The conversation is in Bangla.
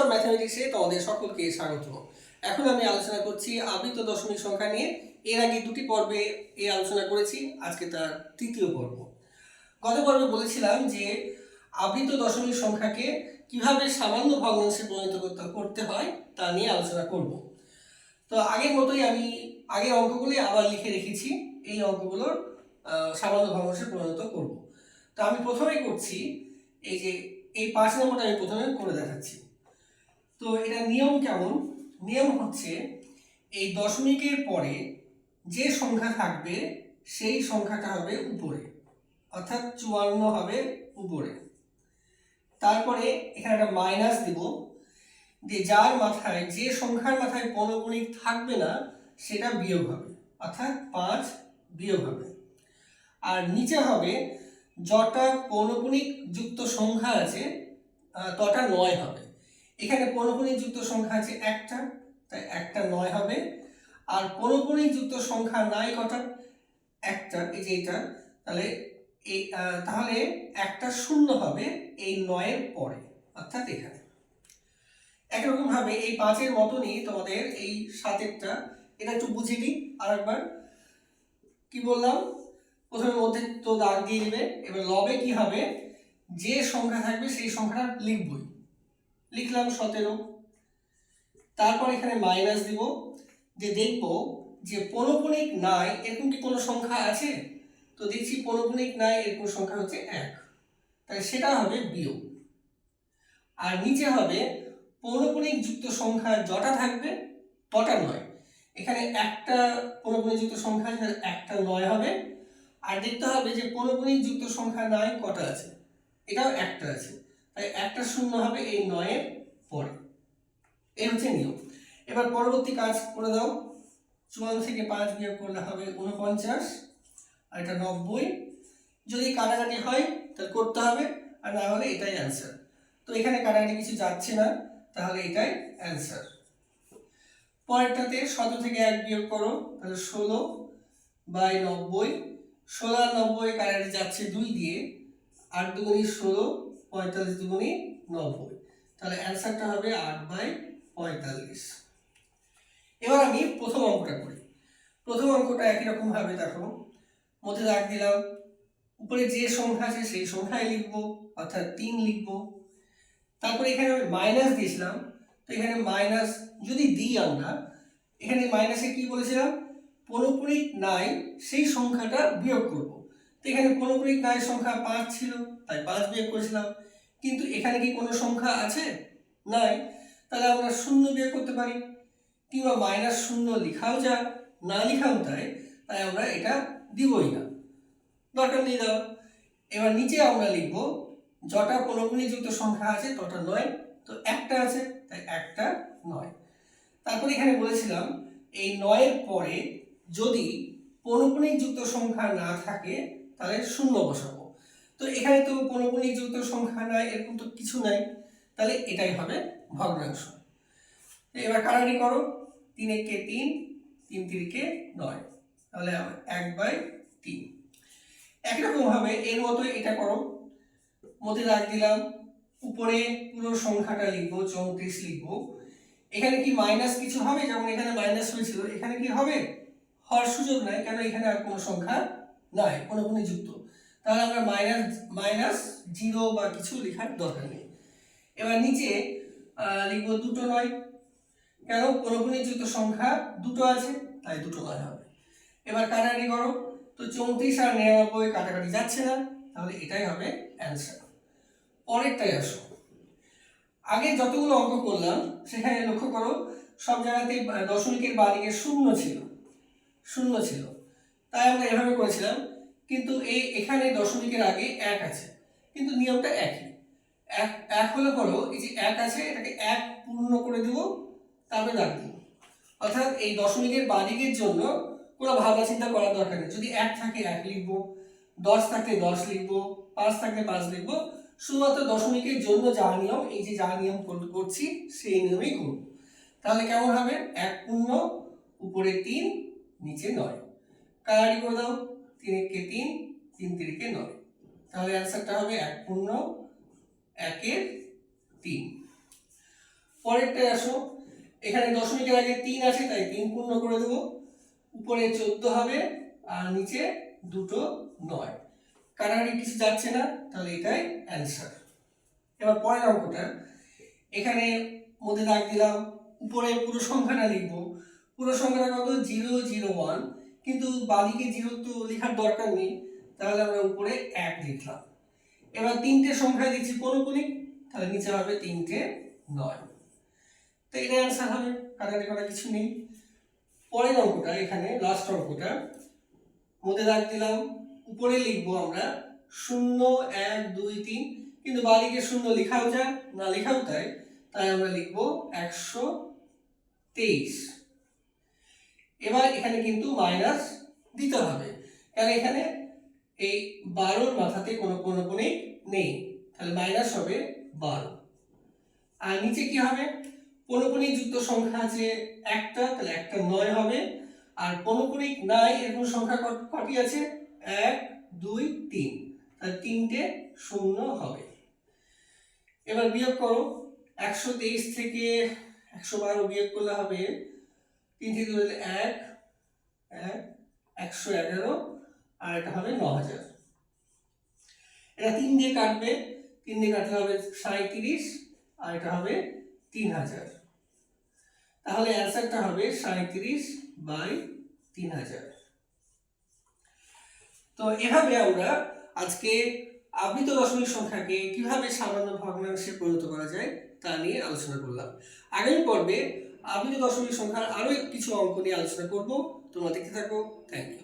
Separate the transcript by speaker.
Speaker 1: অফ ম্যাথমেটিক্সে তোমাদের সকলকে স্বাগত। এখন আমি আলোচনা করছি আবৃত দশমিক সংখ্যা নিয়ে। এর আগে দুটি পর্বে এই আলোচনা করেছি, আজকে তার তৃতীয় পর্ব। গত পর্বে বলেছিলাম যে আবৃত দশমিক সংখ্যাকে কীভাবে সামান্য ভগ্নাংশে পরিণত করতে হয় তা নিয়ে আলোচনা করব। তো আগের মতোই আমি আগের অঙ্কগুলি আবার লিখে রেখেছি। এই অঙ্কগুলোর সামান্য ভগ্নাংশে পরিণত করব। তো আমি প্রথমেই করছি, এই যে, এই পাঁচ নম্বরটা আমি প্রথমে করে দেখাচ্ছি। তো এটা নিয়ম কেমন? নিয়ম হচ্ছে এই দশমিকের পরে যে সংখ্যা থাকবে, সেই সংখ্যাটা হবে উপরে। অর্থাৎ চুয়ান্ন হবে উপরে। তারপরে এখানে একটা মাইনাস দিব। যে যার মাথায়, যে সংখ্যার মাথায় পৌনগুণিক থাকবে না, সেটা বিয়োগ হবে। অর্থাৎ পাঁচ বিয়োগ হবে। আর নিচে হবে, যটা পৌনগুণিক যুক্ত সংখ্যা আছে তটা নয় হবে। এখানে যুক্ত সংখ্যা আছে একটা, তাই একটা নয় হবে। আর যুক্ত সংখ্যা নাই কটা? একটা, এই যে এটা, তাহলে এই তাহলে একটা শূন্য হবে এই নয়ের পরে, অর্থাৎ এখানে। একরকম ভাবে এই পাঁচের মতনই তোমাদের এই সাতেরটা, এটা একটু বুঝিয়ে দিই আরেকবার। কি বললাম? প্রথমে মধ্যে তো দাগ দিয়ে দিবে, এবার লবে কি হবে? যে সংখ্যা থাকবে সেই সংখ্যাটা লিখবই। লিখলাম সতেরো। তারপর এখানে মাইনাস দিব, যে দেখব যে পৌনপুণিক নাই, এরকম কি কোনো সংখ্যা আছে? তো দেখছি পৌনপুণিক নাই, এরকম সংখ্যা হচ্ছে এক। তাহলে সেটা হবে বিয়োগ। আর নিচে হবে পৌনপুণিক যুক্ত সংখ্যা যটা থাকবে, তটা নয়। এখানে একটা পৌনপুণিক যুক্ত সংখ্যা একটা নয় হবে। আর দেখতে হবে যে পৌনপুণিক যুক্ত সংখ্যা নয় কটা আছে? এটাও একটা আছে। তাই একটা শূন্য হবে এই নয়ের পরে। এই হচ্ছে নিয়ম। এবার পরবর্তী কাজ করে দাও। চুয়ান্ন থেকে পাঁচ বিয়োগ করলে হবে উনপঞ্চাশ আর এটা নব্বই। যদি কাটাকাটি হয়, তাহলে করতে হবে, আর না হলে এটাই অ্যান্সার তো এখানে কাটাকাটি কিছু যাচ্ছে না, তাহলে এটাই অ্যান্সার পরেরটাতে শত থেকে এক বিয়োগ করো, তাহলে ষোলো বাই নব্বই। ষোলো আর নব্বই কাটাকাটি যাচ্ছে দুই দিয়ে, আট দুগুণি ষোলো পঁয়তাল্লিশ দুগুণি নব্বই। তাহলে অ্যান্সারটা হবে আট বাই পঁয়তাল্লিশ। এবার আমি প্রথম অঙ্কটা করি। প্রথম অঙ্কটা একই রকম ভাবে দেখো। মধ্যে দাগ দিলাম। উপরে যে সংখ্যা আছে সেই সংখ্যায় লিখব, অর্থাৎ তিন লিখব। তারপরে এখানে আমি মাইনাস দিয়েছিলাম। তো এখানে মাইনাস যদি দিই আমরা, এখানে মাইনাসে কি বলেছিলাম? পৌনপুরিক নাই, সেই সংখ্যাটা বিয়োগ করব। তো এখানে পৌনপুরিক নাই সংখ্যা পাঁচ ছিল, তাই পাঁচ বিয়োগ করেছিলাম। কিন্তু এখানে কি কোনো সংখ্যা আছে? নাই। তাহলে আমরা শূন্য বিয়োগ করতে পারি, কিংবা মাইনাস শূন্য লেখাও যা না লিখাও তাই তাই আমরা এটা দিবই না। দরকার নেই দাও। এবার নিচে আমরা লিখব, যটা যুক্ত সংখ্যা আছে, তটা নয়, তো একটা আছে, তাই একটা নয়। তারপরে এখানে বলেছিলাম, এই নয়ের পরে যদি যুক্ত সংখ্যা না থাকে তাহলে শূন্য বসাবো। তো এখানে তো পৌনপুণিক যুক্ত সংখ্যা নাই, এরকম তো কিছু নাই, তাহলে এটাই হবে ভগ্নাংশ। এবার কারানি করো, তিন একে তিন তিন তিরিকে নয়, তাহলে এক বাই তিন। একই রকম ভাবে এর মতো এটা করো, মধ্যে দাগ দিলাম, উপরে পুরো সংখ্যাটা লিখব, চৌত্রিশ লিখব। এখানে কি মাইনাস কিছু হবে? যেমন এখানে মাইনাস হয়েছিল, এখানে কি হবে? হওয়ার সুযোগ নাই, কেন এখানে আর কোনো সংখ্যা নাই কোনো কোনো যুক্ত। তাহলে আমরা মাইনাস মাইনাস জিরো বা কিছু লেখার দরকার নেই। এবার নিচে লিখব দুটো নয়। কেন? কোনো যুক্ত সংখ্যা দুটো আছে, তাই দুটো নয় হবে। এবার কাটাকাটি করো। তো চৌত্রিশ আর নিরানব্বই কাটাকাটি যাচ্ছে না, তাহলে এটাই হবে অ্যান্সার পরেরটাই আসো। আগে যতগুলো অঙ্ক করলাম, সেখানে লক্ষ্য করো, সব জায়গাতেই দশমিকের বাদিকে শূন্য ছিল। শূন্য ছিল। তাই আমরা এভাবে করেছিলাম, কিন্তু এই এখানে দশমিকের আগে এক আছে, কিন্তু নিয়মটা একই। এক এক হলে করো এই যে এক আছে, এটাকে এক পূর্ণ করে দেব, তারপরে দাগ দেব। অর্থাৎ এই দশমিকের বাদিকের জন্য কোনো ভাবনা চিন্তা করার দরকার নেই। যদি এক থাকে এক লিখব, দশ থাকলে দশ লিখব, পাঁচ থাকলে পাঁচ লিখব, শুধুমাত্র দশমিকের জন্য যা নিয়ম, এই যে যা নিয়ম করছি, সেই নিয়মেই করব। তাহলে কেমন হবে? এক পূর্ণ, উপরে তিন, নিচে নয়। কারারি করে দাও, তিন একে তিন তিন তিরিকে নয়। তাহলে অ্যান্সারটা হবে এক পূর্ণ, একের তিন। পরেরটায় আসো। এখানে দশমিকের আগে তিন আছে, তাই তিন পূর্ণ করে দেবো। উপরে চোদ্দ হবে, আর নিচে দুটো নয়। কাটাকাটি কিছু যাচ্ছে না, তাহলে এটাই অ্যান্সার। এবার পরের অঙ্কটা। এখানে মধ্যে দাগ দিলাম, উপরে পুরো সংখ্যাটা লিখব। পুরো সংখ্যাটা কত? Zero zero, one. কিন্তু বাদিকে যেহেতু লেখার দরকার নেই, তাহলে আমরা উপরে এক লিখলাম। এবার তিনটে সংখ্যা দিচ্ছি পৌনপুনিক তাহলে নিচে হবে তিনটে নয়। তো এটা অ্যান্সার হবে, কাটাকাটি করা কিছু নেই। পরের অঙ্কটা, এখানে লাস্ট অঙ্কটা, মধ্যে দাগ দিলাম। উপরে লিখব আমরা শূন্য, এক, দুই, তিন, কিন্তু বাদিকে শূন্য লেখাও যায়, না লেখাও যায়, তাই আমরা লিখব একশো তেইশ। এবার এখানে কিন্তু মাইনাস দিতে হবে। কারণ এখানে এই বারোর মাথাতে কোনো কোনো কোণে নেই। তাহলে মাইনাস হবে বারো। আর নিচে কি হবে? পৌনপুণিক যুক্ত সংখ্যা আছে একটা, তাহলে একটা নয় হবে। আর পৌনপুণিক নাই এরকম সংখ্যা কটি আছে? এক, দুই, তিন। তাহলে তিনটে শূন্য হবে। এবার বিয়োগ করো। একশো তেইশ থেকে একশো বারো বিয়োগ করলে হবে তিন থেকে এক এক, একশো এগারো, আর এটা হবে ন হাজার। এটা তিন দিয়ে কাটবে, তিন দিয়ে কাটলে হবে সাঁত্রিশ আর এটা হবে তিন হাজার। তাহলে অ্যান্সারটা হবে সাঁত্রিশ বাই তিন হাজার। তো এভাবে আমরা আজকে আবৃত দশমিক সংখ্যাকে কীভাবে সামান্য ভগ্নাংশে পরিণত করা যায় তা নিয়ে আলোচনা করলাম। আগামী পর্বে আবৃত দশমিক সংখ্যার আরও কিছু অঙ্ক নিয়ে আলোচনা করব। তোমরা দেখতে থাকো। Thank you